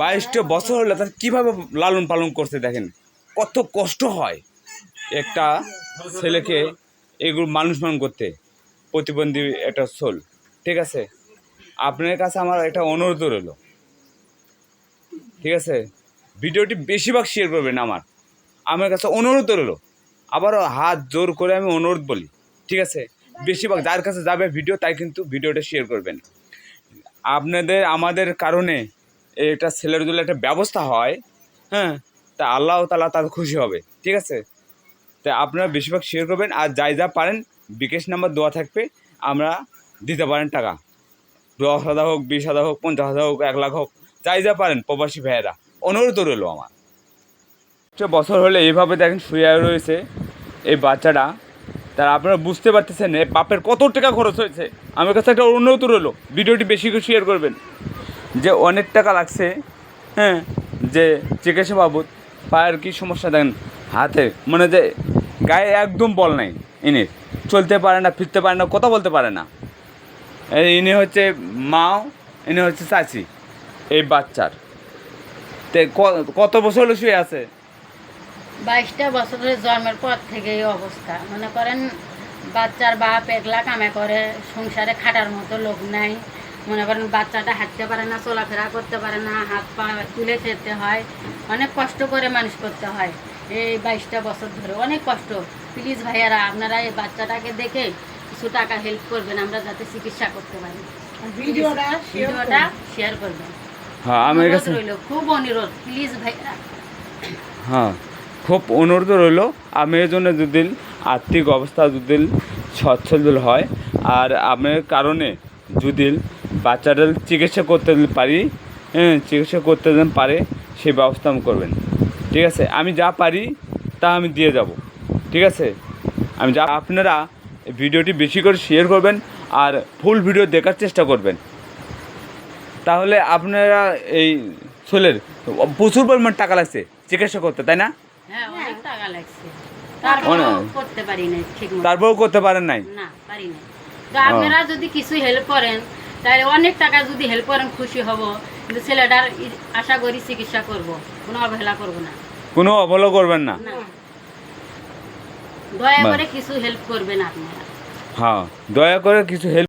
বাইশটা বছর হলে তার কীভাবে লালন পালন করছে দেখেন, কত কষ্ট হয় একটা ছেলেকে এগুলো মানুষ মান করতে, প্রতিবন্ধী একটা সোল ঠিক আছে? আপনার কাছে আমার একটা অনুরোধ রইল, ঠিক আছে? ভিডিওটি বেশিরভাগ শেয়ার করবেন আমার আমার কাছে অনুরোধ রইল, আবারও হাত জোর করে আমি অনুরোধ বলি, ঠিক আছে? বেশিরভাগ যার কাছে যাবে ভিডিও, তাই কিন্তু ভিডিওটা শেয়ার করবেন। আপনাদের, আমাদের কারণে এটা ছেলের জন্য একটা ব্যবস্থা হয় হ্যাঁ? তা আল্লাহ তালা তার খুশি হবে, ঠিক আছে? তা আপনারা বেশিরভাগ শেয়ার করবেন আর যাই যা পারেন, বিকাশ নাম্বার দেওয়া থাকবে, আমরা দিতে পারেন টাকা। দশ হাজার হোক, বিশ হাজার হোক, পঞ্চাশ হাজার হোক, এক লাখ হোক, যাই যা পারেন প্রবাসী ভাইয়েরা, অনুরোধ রইল আমার। বছর হলে এইভাবে দেখেন শুয়ে রয়েছে এই বাচ্চাটা। তার আপনারা বুঝতে পারতেছেন, এ বাপের কত টাকা খরচ হয়েছে। আমার কাছে একটা অনুরোধ রইল, ভিডিওটি বেশি করে শেয়ার করবেন। যে অনেক টাকা লাগছে হ্যাঁ যে চিকিৎসা বাবদ পায়ের কি সমস্যা দেখেন, হাতে মানে যে গায়ে একদম বল নাই ইনি, চলতে পারে না, ফিরতে পারে না, কথা বলতে পারে না। ইনি হচ্ছে মাও, ইনি হচ্ছে চাচি, এই বাচ্চার। তে কত বছর হলো শুয়ে আছে? বাইশটা বছরের জন্মের পর থেকে এই অবস্থা। মনে করেন, বাচ্চার বাপ একলা কামে করে, সংসারে খাটার মতো লোক নাই। মনে করেন বাচ্চাটা হাঁটতে পারে না চলাফেরা করতে পারে না হাত পা তুলে খেতে হয় অনেক কষ্ট করে মানুষ করতে হয়। এই বাইশটা বছর ধরে অনেক কষ্ট। প্লিজ ভাইয়ারা আপনারা এই বাচ্চাটাকে দেখে কিছু টাকা হেল্প করবেন আমরা যাতে চিকিৎসা করতে পারি। ভিডিওটা ভিডিওটা শেয়ার করবেন। হ্যাঁ আমার কাছে রইল খুব অনুরোধ প্লিজ ভাইয়ারা। হ্যাঁ খুব অনুরোধ রইল। আমি এর জন্য যদি আর্থিক অবস্থা যদি সচ্ছল হয়। আর আপনার কারণে যদি বাচ্চাদের চিকিৎসা করতে পারি হ্যাঁ চিকিৎসা করতে যেন পারে সেই ব্যবস্থা আমি করবেন। ঠিক আছে? আমি যা পারি তা আমি দিয়ে যাব। ঠিক আছে? আমি যা আপনারা ভিডিওটি বেশি করে শেয়ার করবেন আর ফুল ভিডিও দেখার চেষ্টা করবেন। তাহলে আপনারা এই ছেলের প্রচুর পরিমাণ টাকা লাগছে চিকিৎসা করতে তাই না? হ্যাঁ অনেক টাকা লাগছে। তারপরেও করতে না ঠিক করতে পারেন নাই? না পারি না তো আপনারা যদি কিছু হেল্প করেন তাহলে অনেক টাকা যদি হেল্প করেন খুশি হব কিন্তু ছেলেটার আশা করি চিকিৎসা করব কোনো অবহেলা করব না। কোনো অবহেলা করবেন না? না। দয়া করে কিছু হেল্প করবেন আপনারা। হ্যাঁ দয়া করে কিছু হেল্প